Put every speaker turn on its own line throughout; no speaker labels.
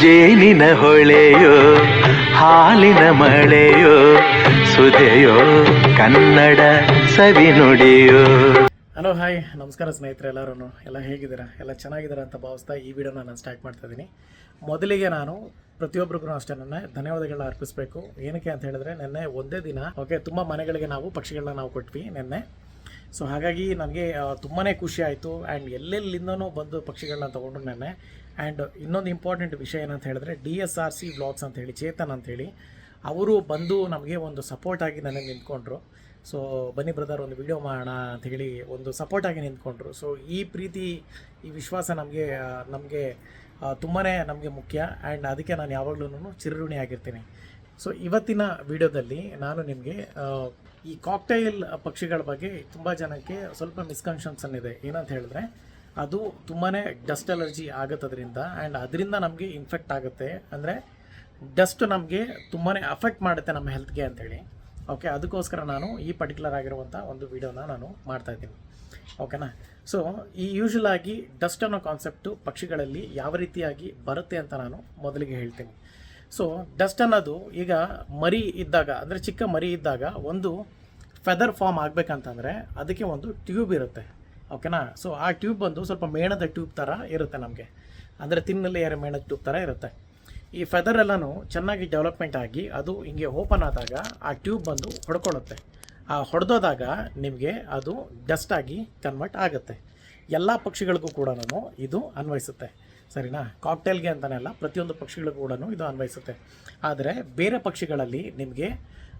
ಜೇನಿನ ಹೊಳೆಯೋ, ಹಾಲಿನ ಮಳೆಯೋ, ಸುದೆಯೋ, ಕನ್ನಡ ಸವಿ ನುಡಿಯೋ.
ಹಲೋ ಹಾಯ್ ನಮಸ್ಕಾರ ಸ್ನೇಹಿತರೆ ಎಲ್ಲರೂ ಎಲ್ಲ ಹೇಗಿದ್ದೀರಾ? ಎಲ್ಲ ಚೆನ್ನಾಗಿದ್ದೀರಾ ಅಂತ ಭಾವಿಸ್ತಾ ಈ ವಿಡಿಯೋನ ನಾನು ಸ್ಟಾರ್ಟ್ ಮಾಡ್ತಾ ಇದ್ದೀನಿ. ಮೊದಲಿಗೆ ನಾನು ಪ್ರತಿಯೊಬ್ಬರಿಗೂ ಅಷ್ಟೇ ನನ್ನ ಧನ್ಯವಾದಗಳನ್ನ ಅರ್ಪಿಸಬೇಕು. ಏನಕ್ಕೆ ಅಂತ ಹೇಳಿದ್ರೆ, ನಿನ್ನೆ ಒಂದೇ ದಿನ ಓಕೆ ತುಂಬ ಮನೆಗಳಿಗೆ ನಾವು ಪಕ್ಷಿಗಳನ್ನ ನಾವು ಕೊಟ್ವಿ ನಿನ್ನೆ. ಸೊ ಹಾಗಾಗಿ ನನಗೆ ತುಂಬಾ ಖುಷಿ ಆಯಿತು. ಆ್ಯಂಡ್ ಎಲ್ಲೆಲ್ಲಿಂದನೂ ಬಂದು ಪಕ್ಷಿಗಳನ್ನ ತೊಗೊಂಡ್ರು ನೆನ್ನೆ. ಆ್ಯಂಡ್ ಇನ್ನೊಂದು ಇಂಪಾರ್ಟೆಂಟ್ ವಿಷಯ ಏನಂತ ಹೇಳಿದ್ರೆ D S R C vlogs ಅಂತ ಹೇಳಿ, ಚೇತನ್ ಅಂತೇಳಿ ಅವರು ಬಂದು ನಮಗೆ ಒಂದು ಸಪೋರ್ಟ್ ಆಗಿ ನನಗೆ ನಿಂತ್ಕೊಂಡ್ರು. ಸೊ ಬನ್ನಿ ಬ್ರದರ್ ಒಂದು ವಿಡಿಯೋ ಮಾಡೋಣ ಅಂತ ಹೇಳಿ ಒಂದು ಸಪೋರ್ಟ್ ಆಗಿ ನಿಂತ್ಕೊಂಡ್ರು. ಸೊ ಈ ಪ್ರೀತಿ, ಈ ವಿಶ್ವಾಸ ನಮಗೆ ನಮಗೆ ತುಂಬಾ ನಮಗೆ ಮುಖ್ಯ. ಆ್ಯಂಡ್ ಅದಕ್ಕೆ ನಾನು ಯಾವಾಗಲೂ ಚಿರಋಣಿ ಆಗಿರ್ತೀನಿ ಸೊ ಇವತ್ತಿನ ವಿಡಿಯೋದಲ್ಲಿ ನಾನು ನಿಮಗೆ ಈ ಕಾಕ್ಟೈಲ್ ಪಕ್ಷಿಗಳ ಬಗ್ಗೆ ತುಂಬ ಜನಕ್ಕೆ ಸ್ವಲ್ಪ ಮಿಸ್ಕನ್ಷನ್ಸನ್ ಇದೆ ಏನಂತ ಹೇಳಿದ್ರೆ, ಅದು ತುಂಬಾ ಡಸ್ಟ್ ಅಲರ್ಜಿ ಆಗುತ್ತದ್ರಿಂದ ಆ್ಯಂಡ್ ಅದರಿಂದ ನಮಗೆ ಇನ್ಫೆಕ್ಟ್ ಆಗುತ್ತೆ. ಅಂದರೆ ಡಸ್ಟ್ ನಮಗೆ ತುಂಬಾ ಅಫೆಕ್ಟ್ ಮಾಡುತ್ತೆ ನಮ್ಮ ಹೆಲ್ತ್ಗೆ ಅಂತೇಳಿ ಓಕೆ ಅದಕ್ಕೋಸ್ಕರ ನಾನು ಈ ಪರ್ಟಿಕ್ಯುಲರ್ ಆಗಿರುವಂಥ ಒಂದು ವಿಡಿಯೋನ ನಾನು ಮಾಡ್ತಾ ಇದ್ದೀನಿ. ಓಕೆನಾ ಸೊ ಈ ಯೂಶುವಲ್ ಆಗಿ ಡಸ್ಟ್ ಅನ್ನೋ ಕಾನ್ಸೆಪ್ಟು ಪಕ್ಷಿಗಳಲ್ಲಿ ಯಾವ ರೀತಿಯಾಗಿ ಬರುತ್ತೆ ಅಂತ ನಾನು ಮೊದಲಿಗೆ ಹೇಳ್ತೀನಿ. ಸೊ ಡಸ್ಟ್ ಅನ್ನೋದು ಈಗ ಮರಿ ಇದ್ದಾಗ, ಅಂದರೆ ಚಿಕ್ಕ ಮರಿ ಇದ್ದಾಗ ಒಂದು ಫೆದರ್ ಫಾರ್ಮ್ ಆಗಬೇಕಂತಂದರೆ ಅದಕ್ಕೆ ಒಂದು ಟ್ಯೂಬ್ ಇರುತ್ತೆ. ಓಕೆನಾ ಸೊ ಆ ಟ್ಯೂಬ್ ಬಂದು ಸ್ವಲ್ಪ ಮೇಣದ ಟ್ಯೂಬ್ ಥರ ಇರುತ್ತೆ ನಮಗೆ. ಅಂದರೆ ತಿನ್ನಲ್ಲಿ ಯಾರು ಮೇಣದ ಟ್ಯೂಬ್ ಥರ ಇರುತ್ತೆ. ಈ ಫೆದರ್ ಎಲ್ಲನೂ ಚೆನ್ನಾಗಿ ಡೆವಲಪ್ಮೆಂಟ್ ಆಗಿ ಅದು ಹಿಂಗೆ ಓಪನ್ ಆದಾಗ ಆ ಟ್ಯೂಬ್ ಬಂದು ಹೊಡ್ಕೊಳ್ಳುತ್ತೆ. ಆ ಹೊಡೆದೋದಾಗ ನಿಮಗೆ ಅದು ಡಸ್ಟ್ ಆಗಿ ಕನ್ವರ್ಟ್ ಆಗುತ್ತೆ. ಎಲ್ಲ ಪಕ್ಷಿಗಳಿಗೂ ಕೂಡ ಇದು ಅನ್ವಯಿಸುತ್ತೆ. ಸರಿನಾ? ಕಾಕ್ಟೇಲ್ಗೆ ಅಂತಲೇ ಅಲ್ಲ, ಪ್ರತಿಯೊಂದು ಪಕ್ಷಿಗಳಿಗೂ ಕೂಡ ಇದು ಅನ್ವಯಿಸುತ್ತೆ. ಆದರೆ ಬೇರೆ ಪಕ್ಷಿಗಳಲ್ಲಿ ನಿಮಗೆ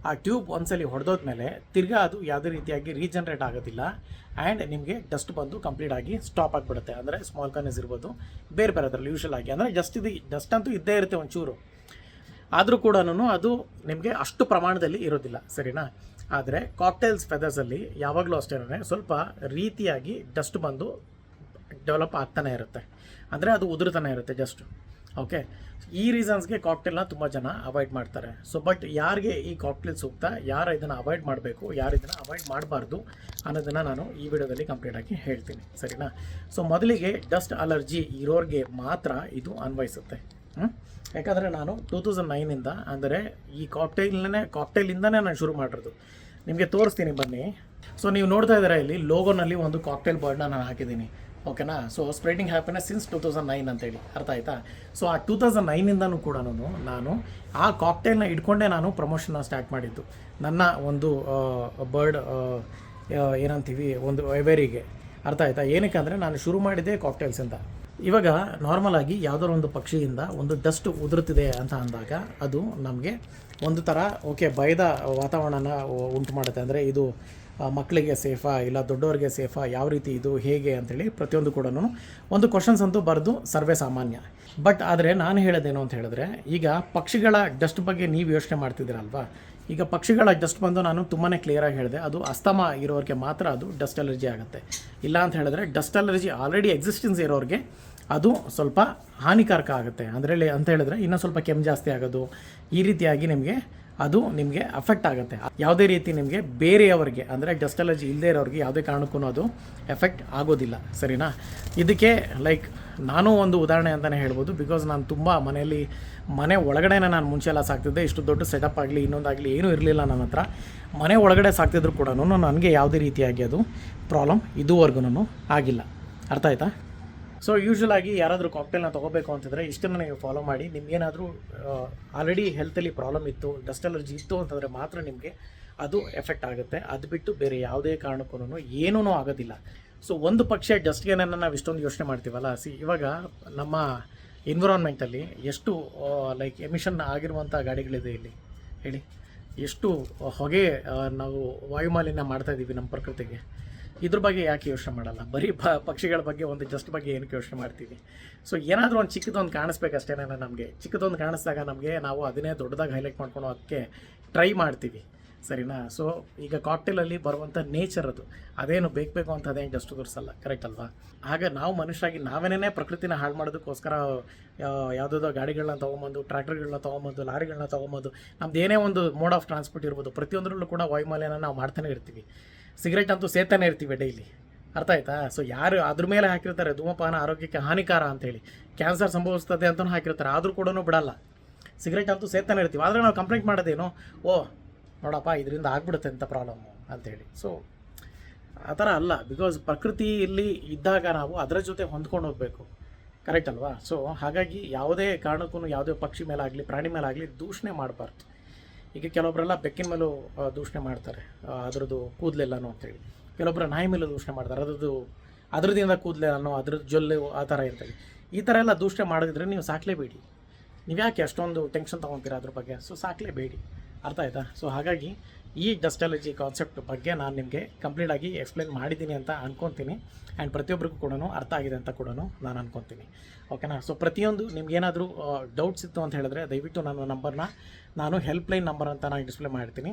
ಆ ಟ್ಯೂಬ್ ಒಂದ್ಸಲಿ ಹೊಡೆದೋದ್ಮೇಲೆ ತಿರ್ಗಾ ಅದು ಯಾವುದೇ ರೀತಿಯಾಗಿ ರೀಜನ್ರೇಟ್ ಆಗೋದಿಲ್ಲ. ಆ್ಯಂಡ್ ನಿಮಗೆ ಡಸ್ಟ್ ಬಂದು ಕಂಪ್ಲೀಟ್ ಆಗಿ ಸ್ಟಾಪ್ ಆಗಿಬಿಡುತ್ತೆ. ಅಂದರೆ ಸ್ಮಾಲ್ ಕನಸ್ ಇರ್ಬೋದು, ಬೇರೆ ಬೇರೆ ಅದರಲ್ಲಿ ಯೂಶಲ್ ಆಗಿ. ಅಂದರೆ ಜಸ್ಟ್ ಇದು ಡಸ್ಟ್ ಅಂತೂ ಇದ್ದೇ ಇರುತ್ತೆ ಒಂಚೂರು. ಆದರೂ ಕೂಡ ಅದು ನಿಮಗೆ ಅಷ್ಟು ಪ್ರಮಾಣದಲ್ಲಿ ಇರೋದಿಲ್ಲ. ಸರಿನಾ? ಆದರೆ ಕಾಕ್ಟೈಲ್ಸ್ ಫೆದರ್ಸಲ್ಲಿ ಯಾವಾಗಲೂ ಅಷ್ಟೇ ಸ್ವಲ್ಪ ರೀತಿಯಾಗಿ ಡಸ್ಟ್ ಬಂದು ಡೆವಲಪ್ ಆಗ್ತಾನೆ ಇರುತ್ತೆ. ಅಂದರೆ ಅದು ಉದುರ್ತಾನೆ ಇರುತ್ತೆ ಜಸ್ಟ್ ಓಕೆ ಈ ರೀಸನ್ಸ್ಗೆ ಕಾಕ್ಟೇಲ್ನ ತುಂಬ ಜನ ಅವಾಯ್ಡ್ ಮಾಡ್ತಾರೆ. ಸೊ ಬಟ್ ಯಾರಿಗೆ ಈ ಕಾಕ್ಟೇಲ್ ಸೂಕ್ತ, ಯಾರು ಇದನ್ನು ಅವಾಯ್ಡ್ ಮಾಡಬೇಕು, ಯಾರು ಇದನ್ನು ಅವಾಯ್ಡ್ ಮಾಡಬಾರ್ದು ಅನ್ನೋದನ್ನು ನಾನು ಈ ವಿಡಿಯೋದಲ್ಲಿ ಕಂಪ್ಲೀಟಾಗಿ ಹೇಳ್ತೀನಿ. ಸರಿನಾ? ಸೊ ಮೊದಲಿಗೆ ಡಸ್ಟ್ ಅಲರ್ಜಿ ಇರೋರಿಗೆ ಮಾತ್ರ ಇದು ಅನ್ವಯಿಸುತ್ತೆ? ಯಾಕಂದರೆ ನಾನು ಟೂ ತೌಸಂಡ್ ನೈನಿಂದ ಅಂದರೆ ಈ ಕಾಕ್ಟೈಲ್ನೇ ಕಾಕ್ಟೈಲಿಂದನೇ ನಾನು ಶುರು ಮಾಡಿರೋದು. ನಿಮಗೆ ತೋರಿಸ್ತೀನಿ ಬನ್ನಿ. ಸೊ ನೀವು ನೋಡ್ತಾ ಇದ್ದೀರಾ ಇಲ್ಲಿ ಲೋಗೋನಲ್ಲಿ ಒಂದು ಕಾಕ್ಟೇಲ್ ಬರ್ಡ್ನ ನಾನು ಹಾಕಿದ್ದೀನಿ. ಓಕೆನಾ so spreading happiness since two thousand nine ಅಂತೇಳಿ ಅರ್ಥ ಆಯ್ತಾ? ಸೊ ಆ ಟೂ ತೌಸಂಡ್ ನೈನಿಂದನೂ ಕೂಡ ನಾನು ಆ ಕಾಕ್ಟೇಲ್ನ ಇಟ್ಕೊಂಡೇ ನಾನು ಪ್ರಮೋಷನ್ನ ಸ್ಟಾರ್ಟ್ ಮಾಡಿದ್ದು. ನನ್ನ ಒಂದು ಬರ್ಡ್ ಏನಂತೀವಿ, ಒಂದು ಎವೆರಿಗೆ ಅರ್ಥ ಆಯ್ತಾ? ಏನಕ್ಕೆ ಅಂದರೆ ನಾನು ಶುರು ಮಾಡಿದ್ದೆ ಕಾಕ್ಟೈಲ್ಸಿಂದ ಇವಾಗ ನಾರ್ಮಲ್ ಆಗಿ ಯಾವುದಾದ್ರು ಒಂದು ಪಕ್ಷಿಯಿಂದ ಒಂದು ಡಸ್ಟ್ ಉದುರುತ್ತಿದೆ ಅಂತ ಅಂದಾಗ ಅದು ನಮಗೆ ಒಂದು ಥರ ಓಕೆ ಭಯದ ವಾತಾವರಣನ ಉಂಟು ಮಾಡುತ್ತೆ. ಅಂದರೆ ಇದು ಮಕ್ಕಳಿಗೆ ಸೇಫಾ ಇಲ್ಲ ದೊಡ್ಡವರಿಗೆ ಸೇಫಾ ಯಾವ ರೀತಿ ಇದು, ಹೇಗೆ ಅಂತೇಳಿ ಪ್ರತಿಯೊಂದು ಕೂಡ ಒಂದು ಕ್ವಶನ್ಸ್ ಅಂತೂ ಬರೆದು ಸರ್ವೇ ಸಾಮಾನ್ಯ. ಬಟ್ ಆದರೆ ನಾನು ಹೇಳೋದೇನು ಅಂತ ಹೇಳಿದ್ರೆ, ಈಗ ಪಕ್ಷಿಗಳ ಡಸ್ಟ್ ಬಗ್ಗೆ ನೀವು ಯೋಚನೆ ಮಾಡ್ತಿದ್ದೀರಲ್ವಾ? ಈಗ ಪಕ್ಷಿಗಳ ಡಸ್ಟ್ ಬಂದು ನಾನು ತುಂಬಾ ಕ್ಲಿಯರಾಗಿ ಹೇಳಿದೆ. ಅದು ಅಸ್ತಮ ಇರೋರಿಗೆ ಮಾತ್ರ ಅದು ಡಸ್ಟ್ ಅಲರ್ಜಿ ಆಗುತ್ತೆ. ಇಲ್ಲ ಅಂತ ಹೇಳಿದ್ರೆ ಡಸ್ಟ್ ಅಲರ್ಜಿ ಆಲ್ರೆಡಿ ಎಕ್ಸಿಸ್ಟೆನ್ಸ್ ಇರೋರಿಗೆ ಅದು ಸ್ವಲ್ಪ ಹಾನಿಕಾರಕ ಆಗುತ್ತೆ. ಅದರಲ್ಲಿ ಅಂತ ಹೇಳಿದ್ರೆ ಇನ್ನೂ ಸ್ವಲ್ಪ ಕೆಮ್ಮು ಜಾಸ್ತಿ ಆಗೋದು, ಈ ರೀತಿಯಾಗಿ ನಿಮಗೆ ಅದು ನಿಮಗೆ ಅಫೆಕ್ಟ್ ಆಗುತ್ತೆ. ಯಾವುದೇ ರೀತಿ ನಿಮಗೆ ಬೇರೆಯವರಿಗೆ, ಅಂದರೆ ಡಸ್ಟ್ ಅಲರ್ಜಿ ಇಲ್ಲದೇ ಇರೋರಿಗೆ ಯಾವುದೇ ಕಾರಣಕ್ಕೂ ಅದು ಎಫೆಕ್ಟ್ ಆಗೋದಿಲ್ಲ. ಸರಿನಾ? ಇದಕ್ಕೆ ಲೈಕ್ ನಾನು ಒಂದು ಉದಾಹರಣೆ ಅಂತಲೇ ಹೇಳ್ಬೋದು. ಬಿಕಾಸ್ ನಾನು ತುಂಬ ಮನೆಯಲ್ಲಿ ಮನೆ ಒಳಗಡೆನೇ ನಾನು ಮುಂಚೆ ಎಲ್ಲ ಸಾಕ್ತಿದ್ದೆ. ಇಷ್ಟು ದೊಡ್ಡ ಸೆಟಪ್ ಆಗಲಿ, ಇನ್ನೊಂದಾಗಲಿ ಏನೂ ಇರಲಿಲ್ಲ ನನ್ನ ಹತ್ರ. ಮನೆ ಒಳಗಡೆ ಸಾಕ್ತಿದ್ರು ಕೂಡ ನನಗೆ ಯಾವುದೇ ರೀತಿಯಾಗಿ ಅದು ಪ್ರಾಬ್ಲಮ್ ಇದುವರೆಗೂ ಆಗಿಲ್ಲ. ಅರ್ಥ ಆಯ್ತಾ? ಸೊ ಯೂಶ್ವಲ್ ಆಗಿ ಯಾರಾದರೂ ಕಾಕ್ಟೇಲ್ನ ತೊಗೋಬೇಕು ಅಂತಂದರೆ ಇಷ್ಟು ನನಗೆ ಫಾಲೋ ಮಾಡಿ. ನಿಮಗೇನಾದರೂ ಆಲ್ರೆಡಿ ಹೆಲ್ತಲ್ಲಿ ಪ್ರಾಬ್ಲಮ್ ಇತ್ತು ಡಸ್ಟ್ ಅಲರ್ಜಿ ಇತ್ತು ಅಂತಂದರೆ ಮಾತ್ರ ನಿಮಗೆ ಅದು ಎಫೆಕ್ಟ್ ಆಗುತ್ತೆ. ಅದು ಬಿಟ್ಟು ಬೇರೆ ಯಾವುದೇ ಕಾರಣಕ್ಕೂ ಏನೂ ಆಗೋದಿಲ್ಲ. ಸೊ ಒಂದು ಪಕ್ಷ ಡಸ್ಟ್ಗೆ ನಾವು ಇಷ್ಟೊಂದು ಯೋಚನೆ ಮಾಡ್ತೀವಲ್ಲ ಸಿ ಇವಾಗ ನಮ್ಮ ಎನ್ವಿರಾನ್ಮೆಂಟಲ್ಲಿ ಎಷ್ಟು ಲೈಕ್ ಎಮಿಷನ್ ಆಗಿರುವಂಥ ಗಾಡಿಗಳಿದೆ ಇಲ್ಲಿ. ಹೇಳಿ. ಎಷ್ಟು ಹೊಗೆ ನಾವು ವಾಯುಮಾಲಿನ್ಯ ಮಾಡ್ತಾ ಇದ್ದೀವಿ ನಮ್ಮ ಪ್ರಕೃತಿಗೆ. ಇದ್ರ ಬಗ್ಗೆ ಯಾಕೆ ಯೋಚನೆ ಮಾಡಲ್ಲ? ಬರೀ ಪ, ಪಕ್ಷಿಗಳ ಬಗ್ಗೆ ಒಂದು ಜಸ್ಟ್ ಬಗ್ಗೆ ಏನಕ್ಕೆ ಯೋಚನೆ ಮಾಡ್ತೀವಿ? ಸೊ ಏನಾದರೂ ಒಂದು ಚಿಕ್ಕದೊಂದು ಕಾಣಿಸ್ಬೇಕಷ್ಟೇನೇ ನಮಗೆ. ಚಿಕ್ಕದೊಂದು ಕಾಣಿಸ್ದಾಗ ನಮಗೆ ನಾವು ಅದನ್ನೇ ದೊಡ್ಡದಾಗಿ ಹೈಲೈಟ್ ಮಾಡ್ಕೊಂಡು ಅದಕ್ಕೆ ಟ್ರೈ ಮಾಡ್ತೀವಿ. ಸರಿನಾ? ಸೊ ಈಗ ಕಾಕ್ಟೇಲಲ್ಲಿ ಬರುವಂಥ ನೇಚರ್ ಅದು. ಅದೇನು ಬೇಕು ಬೇಕು ಅಂತ ಅದೇನು ಜಸ್ಟ್ ತೋರಿಸಲ್ಲ. ಕರೆಕ್ಟ್ ಅಲ್ವಾ? ಆಗ ನಾವು ಮನುಷ್ಯರಾಗಿ ನಾವೇನೇ ಪ್ರಕೃತಿನ ಹಾಳು ಮಾಡೋದಕ್ಕೋಸ್ಕರ ಯಾವುದಾದ್ರು ಗಾಡಿಗಳನ್ನ ತೊಗೊಂಬಂದು ಟ್ರ್ಯಾಕ್ಟರ್ಗಳನ್ನ ತೊಗೊಂಬಂದು ಲಾರಿಗಳನ್ನ ತೊಗೊಂಬಂದು, ನಮ್ದು ಏನೇ ಒಂದು ಮೋಡ್ ಆಫ್ ಟ್ರಾನ್ಸ್ಪೋರ್ಟ್ ಇರ್ಬೋದು, ಪ್ರತಿಯೊಂದರಲ್ಲೂ ಕೂಡ ವಾಯುಮಾಲಿನ ನಾವು ಮಾಡ್ತಾನೆ ಇರ್ತೀವಿ. ಸಿಗರೇಟ್ ಅಂತೂ ಸೇತಾನೆ ಇರ್ತೀವಿ ಡೈಲಿ ಅರ್ಥ ಆಯ್ತಾ? ಸೊ ಯಾರು ಅದ್ರ ಮೇಲೆ ಹಾಕಿರ್ತಾರೆ, ಧೂಮಪಾನ, ಆರೋಗ್ಯಕ್ಕೆ ಹಾನಿಕಾರ ಅಂತೇಳಿ ಕ್ಯಾನ್ಸರ್ ಸಂಭವಿಸ್ತದೆ ಅಂತಲೂ ಹಾಕಿರ್ತಾರೆ. ಆದರೂ ಕೂಡ ಬಿಡಲ್ಲ. ಸಿಗರೇಟ್ ಅಂತೂ ಸೇತಾನೆ ಇರ್ತೀವಿ. ಆದರೆ ನಾವು ಕಂಪ್ಲೇಂಟ್ ಮಾಡೋದೇನು? ಓ ನೋಡಪ್ಪ, ಇದರಿಂದ ಆಗ್ಬಿಡುತ್ತೆ ಅಂತ ಪ್ರಾಬ್ಲಮ್ಮು ಅಂತೇಳಿ. ಸೊ ಆ ಥರ ಅಲ್ಲ ಬಿಕಾಸ್ ಪ್ರಕೃತಿ ಇಲ್ಲಿ ಇದ್ದಾಗ ನಾವು ಅದರ ಜೊತೆ ಹೊಂದ್ಕೊಂಡು ಹೋಗಬೇಕು. ಕರೆಕ್ಟ್ ಅಲ್ವಾ? ಸೊ ಹಾಗಾಗಿ ಯಾವುದೇ ಕಾರಣಕ್ಕೂ ಯಾವುದೇ ಪಕ್ಷಿ ಮೇಲಾಗಲಿ ಪ್ರಾಣಿ ಮೇಲಾಗಲಿ ದೂಷಣೆ ಮಾಡಬಾರ್ದು. ಈಗ ಕೆಲವೊಬ್ಬರೆಲ್ಲ ಬೆಕ್ಕಿನ ಮೇಲೂ ದೂಷಣೆ ಮಾಡ್ತಾರೆ. ಅದರದ್ದು ಅದ್ರದ್ದು ಕೂದಲೆಲ್ಲನೂ ಅಂತೇಳಿ. ಕೆಲವೊಬ್ಬರು ನಾಯಿ ಮೇಲೆ ದೂಷಣೆ ಮಾಡ್ತಾರೆ. ಅದರದ್ದು ಅದರದಿಂದ ಕೂದಲೆ ಅನ್ನೋ ಅದ್ರ ಜೊಲ್ಲೆ ಆ ಥರ ಅಂತೇಳಿ ಈ ಥರ ಎಲ್ಲ ದೂಷಣೆ ಮಾಡಿದ್ರೆ ನೀವು ಸಾಕಲೇಬೇಡಿ. ನೀವು ಯಾಕೆ ಅಷ್ಟೊಂದು ಟೆನ್ಷನ್ ತೊಗೊತೀರಾ ಅದ್ರ ಬಗ್ಗೆ? ಸೊ ಸಾಕಲೇಬೇಡಿ. ಅರ್ಥ ಆಯ್ತಾ? ಸೊ ಹಾಗಾಗಿ ಈ ಡಸ್ಟಾಲಜಿ ಕಾನ್ಸೆಪ್ಟ್ ಬಗ್ಗೆ ನಾನು ನಿಮಗೆ ಕಂಪ್ಲೀಟಾಗಿ ಎಕ್ಸ್ಪ್ಲೇನ್ ಮಾಡಿದ್ದೀನಿ ಅಂತ ಅನ್ಕೊತೀನಿ. ಆ್ಯಂಡ್ ಪ್ರತಿಯೊಬ್ಬರಿಗೂ ಕೂಡ ಅರ್ಥ ಆಗಿದೆ ಅಂತ ಕೂಡ ನಾನು ಅನ್ಕೊತೀನಿ. ಓಕೆನಾ ಸೊ ಪ್ರತಿಯೊಂದು ನಿಮ್ಗೇನಾದರೂ ಡೌಟ್ಸ್ ಇತ್ತು ಅಂತ ಹೇಳಿದ್ರೆ ದಯವಿಟ್ಟು ನನ್ನ ನಂಬರ್ನ ನಾನು ಹೆಲ್ಪ್ಲೈನ್ ನಂಬರ್ ಅಂತ ನಾನು ಡಿಸ್ಪ್ಲೇ ಮಾಡ್ತೀನಿ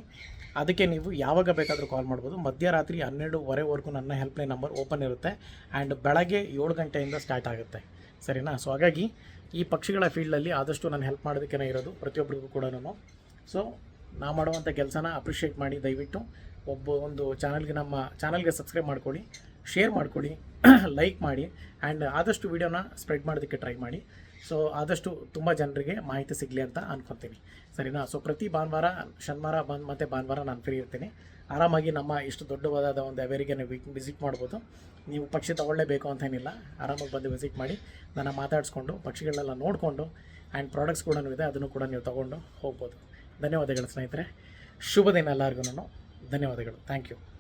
ಅದಕ್ಕೆ ನೀವು ಯಾವಾಗ ಬೇಕಾದರೂ ಕಾಲ್ ಮಾಡ್ಬೋದು. ಮಧ್ಯರಾತ್ರಿ ಹನ್ನೆರಡುವರೆವರೆಗೂ ನನ್ನ ಹೆಲ್ಪ್ಲೈನ್ ನಂಬರ್ ಓಪನ್ ಇರುತ್ತೆ. ಆ್ಯಂಡ್ ಬೆಳಗ್ಗೆ ಏಳು ಗಂಟೆಯಿಂದ ಸ್ಟಾರ್ಟ್ ಆಗುತ್ತೆ. ಸರಿನಾ? ಸೊ ಹಾಗಾಗಿ ಈ ಪಕ್ಷಿಗಳ ಫೀಲ್ಡಲ್ಲಿ ಆದಷ್ಟು ನಾನು ಹೆಲ್ಪ್ ಮಾಡೋದಕ್ಕೆ ಇರೋದು ಪ್ರತಿಯೊಬ್ಬರಿಗೂ ಕೂಡ ಸೊ ನಾ ಮಾಡುವಂಥ ಕೆಲಸನ ಅಪ್ರಿಷಿಯೇಟ್ ಮಾಡಿ ದಯವಿಟ್ಟು ಒಬ್ಬ ಒಂದು ಚಾನಲ್ಗೆ ನಮ್ಮ ಚಾನಲ್ಗೆ ಸಬ್ಸ್ಕ್ರೈಬ್ ಮಾಡ್ಕೊಳ್ಳಿ, ಶೇರ್ ಮಾಡ್ಕೊಳ್ಳಿ, ಲೈಕ್ ಮಾಡಿ, ಆ್ಯಂಡ್ ಆದಷ್ಟು ವೀಡಿಯೋನ ಸ್ಪ್ರೆಡ್ ಮಾಡೋದಕ್ಕೆ ಟ್ರೈ ಮಾಡಿ. ಸೊ, ಆದಷ್ಟು ತುಂಬ ಜನರಿಗೆ ಮಾಹಿತಿ ಸಿಗಲಿ ಅಂತ ಅನ್ಕೊತೀನಿ. ಸರಿನಾ? ಸೊ, ಪ್ರತಿ ಭಾನುವಾರ, ಶನಿವಾರ ಬಂದು ಮತ್ತು ಭಾನುವಾರ ನಾನು ಫ್ರೀ ಇರ್ತೀನಿ. ಆರಾಮಾಗಿ ನಮ್ಮ ಇಷ್ಟು ದೊಡ್ಡವಾದ ಒಂದು ಅವೇರಿಗೆ ನೀವು ವಿಸಿಟ್ ಮಾಡ್ಬೋದು. ನೀವು ಪಕ್ಷಿ ತಗೊಳ್ಳೇಬೇಕು ಅಂತ ಏನಿಲ್ಲ. ಆರಾಮಾಗಿ ಬಂದು ವಿಸಿಟ್ ಮಾಡಿ, ನನ್ನ ಮಾತಾಡಿಸ್ಕೊಂಡು, ಪಕ್ಷಿಗಳನ್ನೆಲ್ಲ ನೋಡಿಕೊಂಡು, ಆ್ಯಂಡ್ ಪ್ರಾಡಕ್ಟ್ಸ್ ಕೂಡ ಇದೆ, ಅದನ್ನು ಕೂಡ ನೀವು ತೊಗೊಂಡು ಹೋಗ್ಬೋದು. ಧನ್ಯವಾದಗಳು ಸ್ನೇಹಿತರೆ. ಶುಭ ದಿನ ಎಲ್ಲರಿಗೂ ಧನ್ಯವಾದಗಳು. Thank you